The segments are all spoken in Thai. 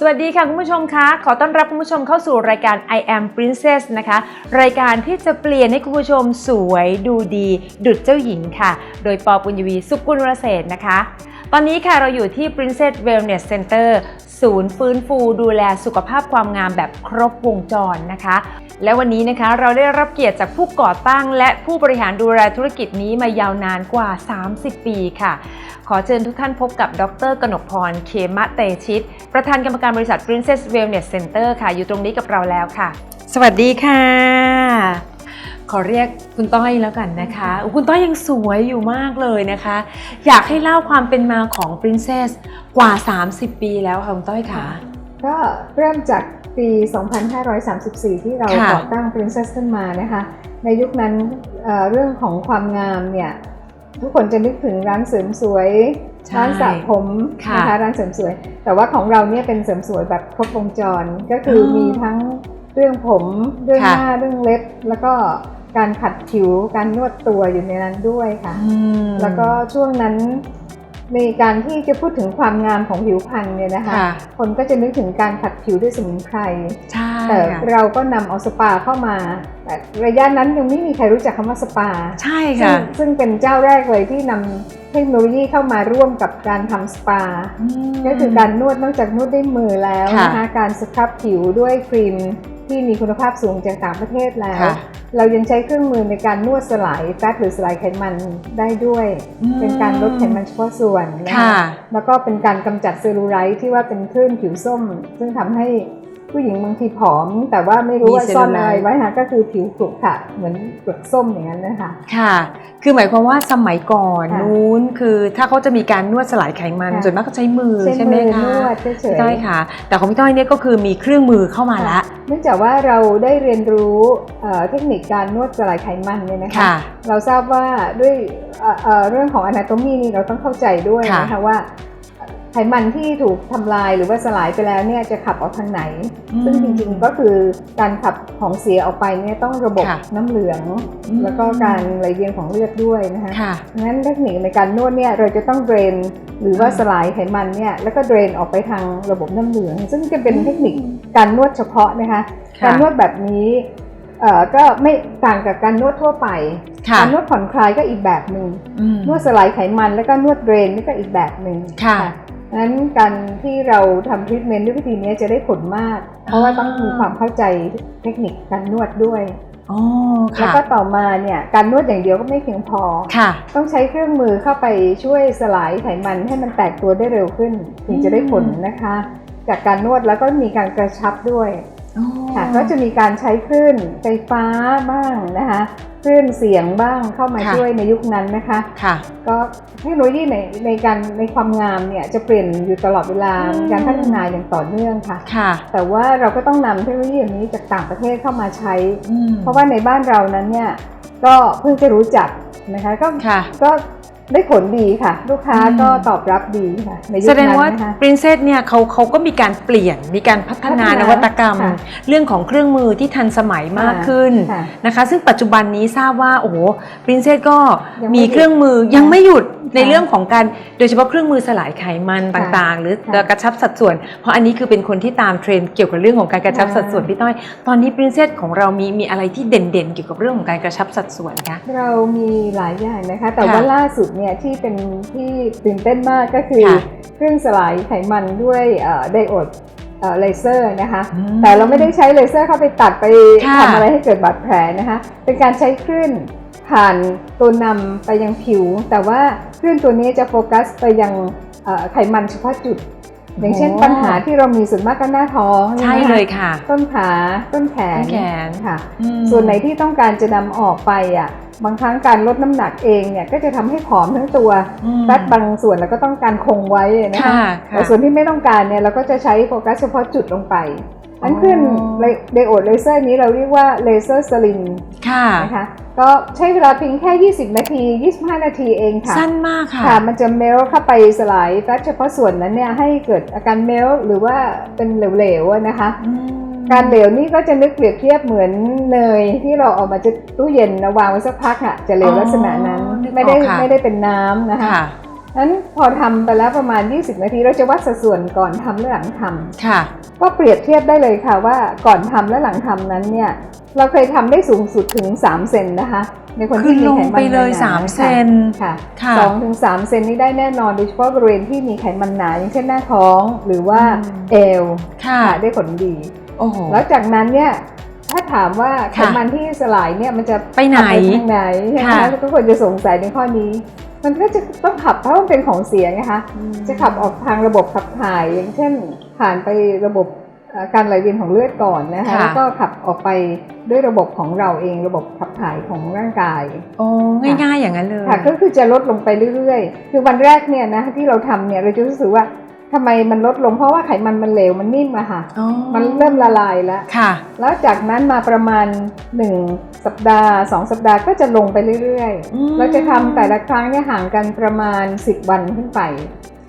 สวัสดีค่ะคุณผู้ชมคะ ขอต้อนรับคุณผู้ชมเข้าสู่รายการ I am Princess นะคะ รายการที่จะเปลี่ยนให้คุณผู้ชมสวยดูดี ดุจเจ้าหญิงค่ะ โดยปอปุญญวี สุกุลวรเศรษนะคะ ตอนนี้ค่ะเราอยู่ที่ Princess Wellness Center ศูนย์ฟื้นฟูดูแลสุขภาพความงามแบบครบวงจรนะคะ และวันนี้นะคะเราได้รับเกียรติจากผู้ก่อตั้ง และผู้บริหารดูแลธุรกิจนี้มายาวนานกว่า 30 ปีค่ะ ขอเชิญทุกท่านพบกับดร กนกพร เคมะเตชิต ประธานกรรมการบริษัท Princess Wellness Center ค่ะ อยู่ตรงนี้กับเราแล้วค่ะ สวัสดีค่ะ ขอเรียกคุณต้อยแล้วกันนะคะอุ๊ยคุณต้อยยังสวยอยู่มากเลยนะคะ อยากให้เล่าความเป็นมาของ Princess กว่า 30 ปีแล้วค่ะคุณต้อยค่ะ ก็เริ่มจากปี 2534 ที่เราค่ะก่อตั้ง Princess ขึ้นมานะคะ ในยุคนั้นเอ่อเรื่องของความงามเนี่ยทุกคนจะนึกถึงร้านเสริมสวยใช่ร้านสระผมค่ะนะคะร้านเสริมสวย แต่ว่าของเราเนี่ยเป็นเสริมสวยแบบครบวงจรก็คือออมีทั้งเรื่องผมเรื่องค่ะหน้าเรื่องเล็บแล้วก็ การขัดผิว การนวดตัวอยู่ในนั้นด้วยค่ะอืมแล้วก็ช่วงนั้นในการที่จะพูดถึงความงามของผิวพรรณเนี่ยนะคะค่ะคนก็จะนึกถึงการขัดผิวด้วยสมุนไพรใช่แต่ค่ะเราก็นำเอาสปาเข้ามา แต่ระยะนั้นยังไม่มีใครรู้จักคำว่าสปา ใช่ซึ่งค่ะ ซึ่งเป็นเจ้าแรกเลยที่นำเทคโนโลยีเข้ามาร่วมกับการทำสปามก็คือการนวดนอกจากนวดด้วยมือแล้วค่ะนะคะ การสครับผิวด้วยครีม ที่มีคุณภาพสูงจากต่างประเทศแล้ว ค่ะเรายังใช้เครื่องมือในการนวดสลายแฟตหรือสลายไขมันได้ด้วย อืม เป็นการลดไขมันเฉพาะส่วนนะค่ะคะแล้วก็เป็นการกำจัดเซลลูไลท์ที่ว่าเป็นคลื่นผิวส้ม ซึ่งทำให้ ผู้หญิงบางทีผอม แต่ว่าไม่รู้ว่ามีเซลลูซ่อนไลท์อะไรไว้ค่ะก็คือผิวขรุขระเหมือนเปลือกส้มอย่างนั้นนะคะค่ะ คือหมายความว่าสมัยก่อนค่ะนู้นคือถ้าเขาจะมีการนวดสลายไขมันค่ะส่วนมากก็ใช้มือใช้ใช่ไหมมือคะนวดเฉพี่ยต้อยค่ะ แต่ของพี่ต้อยเนี่ยก็คือมีเครื่องมือเข้ามาละเนื่องจากว่าเราได้เรียนรู้เอ่อเทคนิคการนวดสลายไขมันเนี่ยนะคะค่ะเราทราบว่าด้วยเอ่อเอ่อเรื่องของ anatomy นี่เราต้องเข้าใจด้วยค่ะนะคะว่า ไขมันที่ถูกทำลายหรือว่าสลายไปแล้วเนี่ยจะขับออกทางไหนอืมซึ่งจริงๆก็คือการขับของเสียออกไปเนี่ยต้องระบบค่ะน้ำเหลืองอืมแล้วก็การไหลเวียนของเลือดด้วยนะคะค่ะงั้นเทคนิคในการนวดเนี่ยเราจะต้องเดรน หรือว่าอ่าสลายไขมันเนี่ยแล้วก็เดรนออกไปทางระบบน้ำเหลือง ซึ่งจะเป็นอืมเทคนิคการนวดเฉพาะนะคะค่ะการนวดแบบนี้เอ่อก็ไม่ต่างกับการนวดทั่วไปค่ะการนวดผ่อนคลายก็อีกแบบหนึ่งอืมนวดสลายไขมันแล้วก็นวดเดรนนี่ก็อีกแบบหนึ่งค่ะ นั้นการที่เราทำทรีทเมนต์ด้วยวิธีนี้จะได้ผลมาก เพราะว่าต้องมีความเข้าใจเทคนิคการนวดด้วยอ๋อแล้วค่ะก็ต่อมาเนี่ยการนวดอย่างเดียวก็ไม่เพียงพอค่ะต้องใช้เครื่องมือเข้าไปช่วยสลายไขมันให้มันแตกตัวได้เร็วขึ้น ถึงจะได้ผลนะคะ จากการนวดแล้วก็มีการกระชับด้วยอ๋อ ค่ะก็จะมีการใช้คลื่นไฟฟ้าบ้างนะคะคลื่นเสียงบ้างเข้ามาช่วยในยุคนั้นนะคะค่ะ ก็เทคโนโลยีในในการในความงามเนี่ยจะเปลี่ยนอยู่ตลอดเวลาอืม มีการพัฒนาอย่างต่อเนื่องค่ะ ค่ะแต่ว่าเราก็ต้องนำเทคโนโลยีอันนี้จากต่างประเทศเข้ามาใช้ อืมเพราะว่าในบ้านเรานั้นเนี่ยก็เพิ่งจะรู้จักนะคะก็ค่ะ ก็ ได้ผลดีค่ะ ลูกค้าอืมก็ตอบรับดีค่ะในยุคแสดงนั้นว่านะคะ Princess เนี่ยเขาเขาก็มีการเปลี่ยนมีการพัฒนาพัฒนานวัตกรรม ค่ะเรื่องของเครื่องมือที่ทันสมัยมากค่ะขึ้นค่ะนะคะ ซึ่งปัจจุบันนี้ทราบว่าโอ้โห Princess ก็ยังไม่มีเครื่องมือยังไม่หยุดในค่ะเรื่องของการโดยเฉพาะเครื่องมือสลายไขมันต่างๆ หรือค่ะกระชับสัดส่วน เพราะอันนี้คือเป็นคนที่ตามเทรนด์เกี่ยวกับเรื่องของการกระชับค่ะ สัดส่วนพี่ต้อยตอนนี้ Princess ของเรามีมีอะไรที่เด่นๆเกี่ยวกับเรื่องของการกระชับสัดส่วนคะ เรามีหลายอย่างนะคะ แต่ค่ะว่าล่าสุดเนี่ยที่เป็นที่ตื่นเต้นมากก็คือค่ะเครื่องสลายไขมันด้วยไดโอดเลเซอร์นะคะอืมแต่เราไม่ได้ใช้เลเซอร์เข้าไปตัดไปค่ะทำอะไรให้เกิดบาดแผลนะคะ เป็นการใช้คลื่นผ่านตัวนำไปยังผิว แต่ว่าคลื่นตัวนี้จะโฟกัสไปยังเอ่อไขมันเฉพาะจุด อย่างเช่นโอ้ปัญหาที่เรามีส่วนมากก็หน้าท้องใช่นะคะเลยค่ะ ต้นขาต้นแขต้นนแขนค่ะอืมส่วนไหนที่ต้องการจะนำออกไปอะ บางครั้งการลดน้ำหนักเองเนี่ยก็จะทำให้ผอมทั้งตัวอืมแฟตบางส่วนเราก็ต้องการคงไว้นะคะค่ะค่ะแต่ส่วนที่ไม่ต้องการเนี่ยเราก็จะใช้โฟกัสเฉพาะจุดลงไป อันอ๋อขึ้นไดโอดเลเซอร์นี้เราเรียกว่าเลเซอร์สลินค่ะนะคะก็ใช้เวลาเพียงแค่ 20 นาที 25 นาทีเองค่ะ สั้นมากค่ะค่ะ มันจะเมลเข้าไปสลายแฟตเฉพาะส่วนนั้นเนี่ยให้เกิดอาการเมลหรือว่าเป็นเหลวๆอะนะคะอืม การเหลวนี่ก็จะนึกเปรียบเทียบเหมือนเนยที่เราเอามาจากตู้เย็นนะวางไว้สักพักอะจะเหลวอ๋อลักษณะนั้นนึกออกไม่ได้ค่ะไม่ได้เป็นน้ำนะคะค่ะนั้นพอทำไปแล้วประมาณ 20 นาทีเราจะวัดสัดส่วนก่อนทำและหลังทำค่ะ ก็เปรียบเทียบได้เลยค่ะว่าก่อนทำและหลังทำนั้นเนี่ยเราเคยทำได้สูงสุดถึง 3 เซนนะคะ ในคนคือที่มีลงไขมันไปเลยหนาๆ3เซนค่ะค่ะสองถึงสามเซนนี่ได้แน่นอนโดยเฉพาะบริเวณที่มีไขมันหนาอย่างเช่นหน้าท้องหรือว่าอืมเอวค่ะค่ะได้ผลดี โอ้โห แล้วจากนั้นเนี่ยถ้าถามว่าไขค่ะมันที่สลายเนี่ยมันจะไปไหนขับทางไหนใช่ไหมค่ะ คะทุกคนจะสงสัยในข้อนี้ มันก็จะต้องขับเพราะมันเป็นของเสียไงคะ จะขับออกทางระบบขับถ่าย อย่างเช่น ผ่านไประบบเอ่อการไหลเวียนของเลือดก่อนนะคะค่ะ แล้วก็ขับออกไปด้วยระบบของเราเองระบบขับถ่ายของร่างกาย โอ้ง่ายๆอย่างนั้นเลย ค่ะก็คือจะลดลงไปเรื่อยๆ คือวันแรกเนี่ยนะที่เราทำเนี่ยเราจะรู้สึกว่า ทำไมมันลดลงเพราะว่าไขมันมันเหลวมันนิ่มอะค่ะอ๋อมันเริ่มละลายแล้วค่ะ แล้วจากนั้นมาประมาณ 1 สัปดาห์ 2 สัปดาห์ก็จะลงไปเรื่อยอืมๆเราจะทำแต่ละครั้งเนี่ยห่างกันประมาณ 10 วันขึ้นไป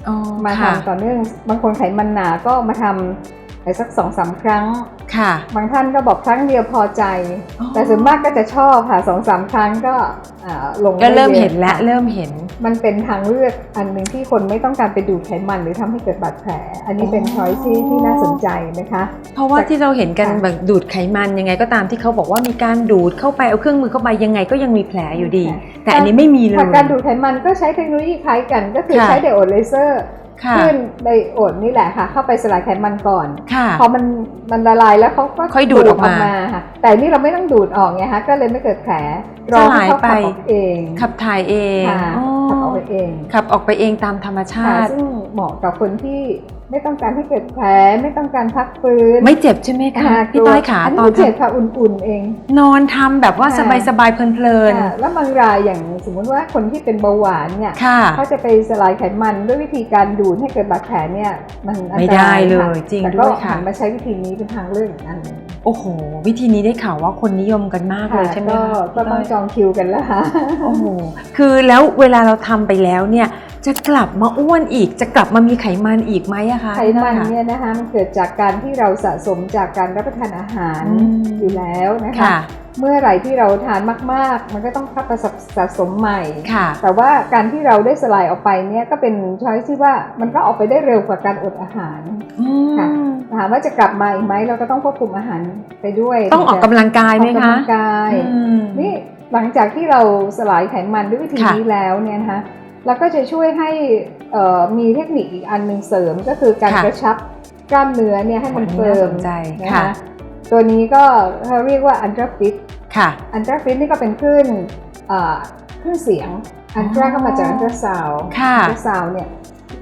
อ๋อมาค่ะทำต่อเนื่องบางคนไขมันหนาก็มาทำ ไปสักสองสามครั้ง ค่ะ บางท่านก็บอกครั้งเดียวพอใจอ๋อแต่ส่วนมากก็จะชอบค่ะสองสามครั้งก็อ่าลงก็เริ่มได้ยอะเห็นแล้วค่ะเริ่มเห็น มันเป็นทางเลือกอันหนึ่งที่คนไม่ต้องการไปดูดไขมันหรือทำให้เกิดบาดแผล อันนี้เป็นอ๋อช้อยที่ที่น่าสนใจนะคะ เพราะว่าจากที่เราเห็นกันค่ะแบบดูดไขมันยังไงก็ตามที่เขาบอกว่ามีการดูดเข้าไปเอาเครื่องมือเข้าไปยังไงก็ยังมีแผลอยู่ดี แต่อันนี้ไม่มีเลยค่ะการดูดไขมันก็ใช้เทคโนโลยีคล้ายกัน ก็คือค่ะใช้ไดโอดเลเซอร์ ค่ะคลื่นไดโอดนี่แหละค่ะ เข้าไปสลายไขมันก่อนค่ะพอมันมันละลายแล้วเขาก็ค่อยดูดออกมาค่ะแต่นี่เราไม่ต้องดูดออกไงคะก็เลยไม่เกิดแผลรอให้เขาสลายไปขับออกเอง ขับถ่ายเองค่ะอ๋อขับออก ไปเองขับออกไปเองตามธรรมชาค่ะติ ซึ่งเหมาะกับคนที่ไม่ต้องการให้เกิดแผลไม่ต้องการพักฟื้นไม่เจ็บใช่ไหมคะค่ะพี่ต้อยขาอันตนี้อนไม่ทเจ็บค่ะอุ่นๆเองำนอนทำแบบว่าค่ะสบายๆเพลินค่ะแล้วบางรายอย่างสมมุติว่าคนที่เป็นเบาหวานเนี่ยๆค่ะ เขาจะไปสลายไขมันด้วยวิธีการดูดให้เกิดบาดแผลเนี่ยมันอันไม่ตได้รายเลค่ะยจริงแต่ด้ก็วยค่ะ หันมาใช้วิธีนี้เป็นทางเลือกอีกอันหนึ่ง โอ้โห วิธีนี้ได้ข่าวว่าคนนิยมกันมากเลยค่ะใช่ไหมก็คะก็ต้องพี่จองคิวกันแล้วค่ะต้อยโอ้โหคือแล้วเวลาเราทำไปแล้วเนี่ยจะกลับมาอ้วนอีก จะกลับมามีไขมันอีกไหมอะคะไขพี่ต้มัอยนคะเนี่ยนะคะมันเกิดจากการที่เราสะสมจากการรับประทานอาหารอืมอยู่แล้วนะคะค่ะเมื่อไหร่ที่เราทานมาก ๆ มันก็ต้องพักประสะสมใหม่ค่ะ แต่ว่าการที่เราได้สลายออกไปเนี่ยก็เป็นช้อยที่ว่ามันก็ออกไปได้เร็วกว่าการอดอาหารอืค่ะม ถามว่าจะกลับมาอีกไหมเราก็ต้องควบคุมอาหารไปด้วย ต้องออกกำลังกายไหมออกคะกำลังกายอืมนี่หลังจากที่เราสลายไขมันด้วยวิธีค่ะนี้แล้วเนี่ยนะคะเราก็จะช่วยให้เอ่อมีเทคนิคอีกอันหนึ่งเสริมก็คือการค่ะกระชับกล้ามเนื้อเนี่ยให้มันอันนี้เฟิร์มน่าสนใจนะค่ะคะตัวนี้ก็เขาเรียกว่าอันตราฟิตค่ะอันตราฟิตนี่ก็เป็นคลื่นเอ่อคลื่นเสียงอันตราก็มาจากอันตราซาวค่ะอันตราซาวเนี่ย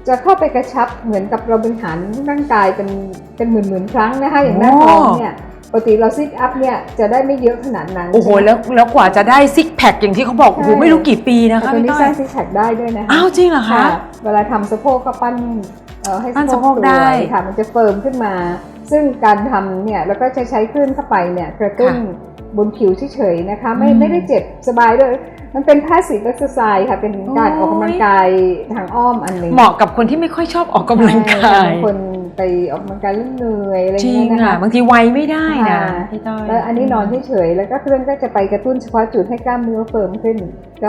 จะเข้าไปกระชับเหมือนกับเราบริหารร่างกายเป็นเป็นหมื่นๆครั้งนะคะอย่างหน้าโอ้ท้องเนี่ยปกติเราซิทอัพเนี่ยจะได้ไม่เยอะขนาดนั้นโอ้โหใช่ไมแล้วแล้วกว่าจะได้ซิกแพคอย่างที่เขาบอกโอ้โหใช่ไม่รู้กี่ปีนะแต่คะตัวพี่นี้ต้อสร้ายงซิกแพคได้ด้วยนะคะอ้าวจริงเหรอคะเวลาทำสะโพกก็ปั้นเอ่อให้ปั้นสะสะโพโพกกสได้วยค่ะมันจะเฟิร์มขึ้นมา ซึ่งการทำเนี่ยแล้วก็จะใช้คลื่นเข้าไปเนี่ยกระตุ้นบนผิวเฉยๆนะคะไม่อืมไม่ได้เจ็บสบายด้วย มันเป็น passive exercise ค่ะ เป็นการโอ้ยออกกำลังกายทางอ้อมอันหนึ่งเหมาะกับคนที่ไม่ค่อยชอบออกกำลังใช่กายบางคน ไปออกกำลังกายแล้วเหนื่อยอะไรจริเงี้งยนะอะคะบางทีไวไม่ได้นะค่ะพี่ต้อยแล้วอันนี้นอนเฉยๆแล้วก็เครื่องก็จะไปกระตุ้นเฉพาะจุดให้กล้ามเนื้อเฟิร์มขึ้น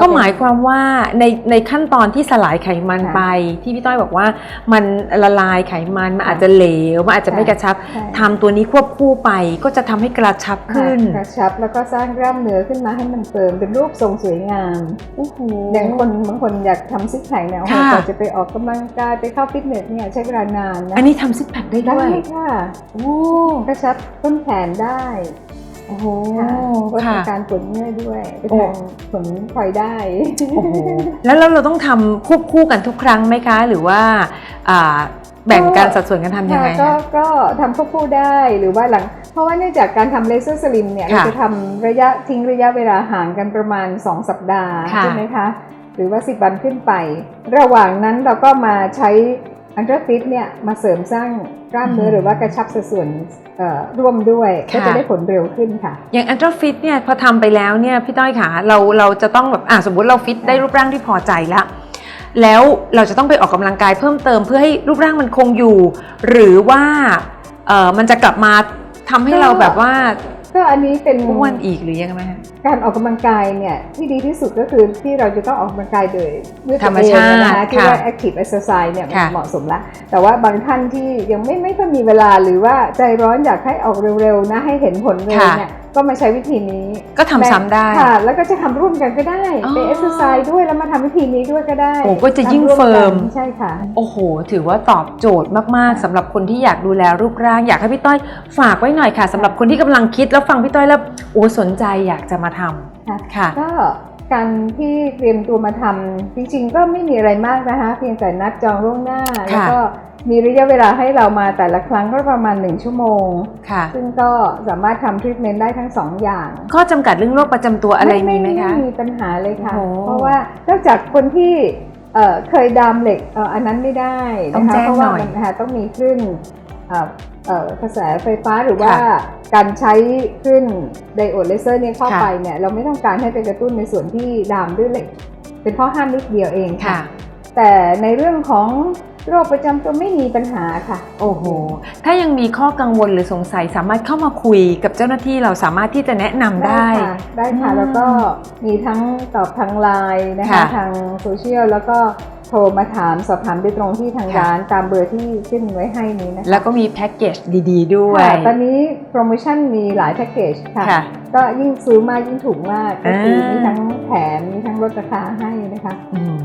ก็หมายความว่าในในขั้นตอนที่สลายไขมันค่ะไป ที่พี่ต้อยบอกว่ามันละลายไขมันมันอาจจะเหลวมันอาจจะไม่กระชับใช่ทำตัวนี้ควบคู่ไปก็จะทำให้กระชับขึ้นกระชับแล้วก็สร้างกล้ามเนื้อขึ้นมาให้มันเฟิร์มเป็นรูปทรงสวยงาม โอ้โห อย่างคนบางคนอยากทำซิกแพคเนี่ยโอ้โหค่ะ กว่าจะไปออกกำลังกายไปเข้าฟิตเนสเนี่ยใช้เวลานานนะ อันนี้ทำซิกแพคได้ด้วยค่ะโอ้กระชับต้นแขนได้โอ้โหค่ะลดค่ะ อาการปวดเมื่อยด้วยไปโอ้ทางผลพลอยได้ โอ้โหแล้วเราเราต้องทำควบคู่กันทุกครั้งไหมคะ หรือว่าอ่าแบ่งการสัดส่วนกันทำยังไงค่ะก็คะก็ทำควบคู่ได้หรือว่าหลัง เพราะว่าเนื่องจากการทำเลเซอร์สลิมเนี่ยค่ะเราจะทำระยะทิ้งระยะเวลาห่างกันประมาณ 2 สัปดาห์ค่ะ ใช่ไหมคะ หรือว่า 10 วันขึ้นไป ระหว่างนั้นเราก็มาใช้ อันตราฟิตเนี่ยมาเสริมสร้างกล้ามเนื้อหรือว่ากระชับสัดส่วนเอ่อร่วมด้วยก็จะได้ผลเร็วขึ้นค่ะ อย่างอันตราฟิตเนี่ยพอทำไปแล้วเนี่ยพี่ต้อยขาเราเราจะต้องแบบอะสมมติเราฟิตได้รูปร่างที่พอใจแล้วแล้วเราจะต้องไปออกกำลังกายเพิ่มเติมเพื่อให้รูปร่างมันคงอยู่ หรือว่าเออมันจะกลับมาทำให้เราแบบว่า ก็อันนี้เป็นอ้วนอีกหรือยังไงคะการออกกำลังกายเนี่ยที่ดีที่สุดก็คือที่เราจะต้องออกกำลังกายโดยด้วยธรตัวรมเองชาตินะคะที่ค่ะว่า active exercise เนี่ยมันค่ะเหมาะสมแล้วแต่ว่าบางท่านที่ยังไม่ไม่ค่อยมีเวลาหรือว่าใจร้อนอยากให้ออกเร็วๆนะให้เห็นผลเร็วเนี่ย ก็มาใช้วิธีนี้ก็ทำซ้ำได้ค่ะ แล้วก็จะทำร่วมกันก็ได้อ๋อไปเอ็กซ์ไซส์ด้วยแล้วมาทำวิธีนี้ด้วยก็ได้โอ้ก็จะยิ่งทำร่วเฟิร์มกันใช่ค่ะ โอ้โห ถือว่าตอบโจทย์มากๆสำหรับคนที่อยากดูแลรูปร่าง อยากให้พี่ต้อยฝากไว้หน่อยค่ะสำหรับคนที่กำลังคิดแล้วฟังพี่ต้อยแล้วโอ้สนใจอยากจะมาทำค่ะค่ะก็การที่เตรียมตัวมาทำจริงๆ ก็ไม่มีอะไรมากนะคะ เพียงแต่นัดจองล่วงหน้าแล้วก็ มีระยะเวลาให้เรามาแต่ละครั้งก็ประมาณ 1 ชั่วโมง ค่ะ ซึ่งก็สามารถทำทรีทเมนต์ได้ทั้งสองอย่าง ข้อจำกัดเรื่องโรคประจำตัวอะไรมีไหมคะไม่มีปัญหาเลยค่ะโอ้เพราะว่านอกจากคนที่เอ่อเคยดามเหล็กเอ่ออันนั้นไม่ได้ต้องนะคะแจ้งเพราะหน่ว่าอยมันนะคะต้องมีคลื่นเอ่อเอ่อกระแสไฟฟ้าหรือว่าค่ะการใช้คลื่นไดโอดเลเซอร์เนี่ยเข้าค่ะไปเนี่ยเราไม่ต้องการให้ไปกระตุ้นในส่วนที่ดามด้วยเหล็ก เป็นข้อห้ามนิดเดียวเองค่ะค่ะแต่ในเรื่องของ โรคประจำตัวไม่มีปัญหาค่ะ โอ้โห ถ้ายังมีข้อกังวลหรือสงสัยสามารถเข้ามาคุยกับเจ้าหน้าที่เราสามารถที่จะแนะนำได้ ค่ะได้ค่ะอืมแล้วก็มีทั้งตอบทางไลน์นะคะ ค่ะทางโซเชียลแล้วก็โทรมาถามสอบถามโดยตรงที่ทางค่ะ ร้านตามเบอร์ที่ขึ้นไว้ให้นี้นะคะแล้วก็มีแพ็กเกจดี ๆ ด้วย ค่ะตอนนี้โปรโมชั่นมีหลายแพ็กเกจค่ะ ค่ะ ก็ยิ่งซื้อมากยิ่งถูกมากก็คืออ่ามี มีทั้งแถมมีทั้งลดราคาให้นะคะ อืม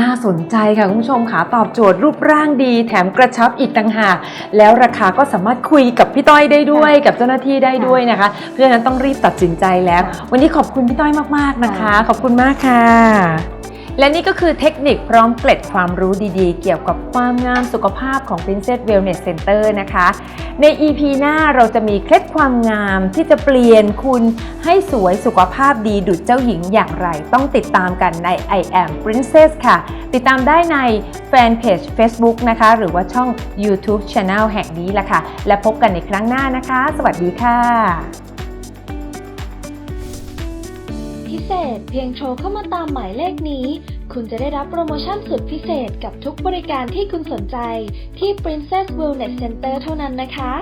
น่าสนใจค่ะคุณผู้ชมค่ะตอบโจทย์รูปร่างดี แถมกระชับอีกต่างหากแล้วราคาก็สามารถคุยกับพี่ต้อยได้ด้วย กับเจ้าหน้าที่ได้ด้วยนะคะ เพราะฉะนั้นต้องรีบตัดสินใจแล้วค่ะวันนี้ขอบคุณพี่ต้อยมากๆนะคะค่ะขอบคุณมากค่ะ และนี่ก็คือเทคนิคพร้อมเกล็ดความรู้ดีๆ เกี่ยวกับความงามสุขภาพของ Princess Wellness Center นะคะ ใน EP หน้าเราจะมีเคล็ดความงามที่จะเปลี่ยนคุณให้สวยสุขภาพดีดุจเจ้าหญิงอย่างไร ต้องติดตามกันใน I am Princess ค่ะ ติดตามได้ในแฟนเพจ Facebook นะคะ หรือว่าช่อง YouTube Channel แห่งนี้ละค่ะ และพบกันในครั้งหน้านะคะ สวัสดีค่ะ เศษ เพียงโทรเข้ามาตามหมายเลขนี้ คุณจะได้รับโปรโมชั่นสุดพิเศษกับทุกบริการที่คุณสนใจที่ Princess Wellness Center เท่านั้นนะคะ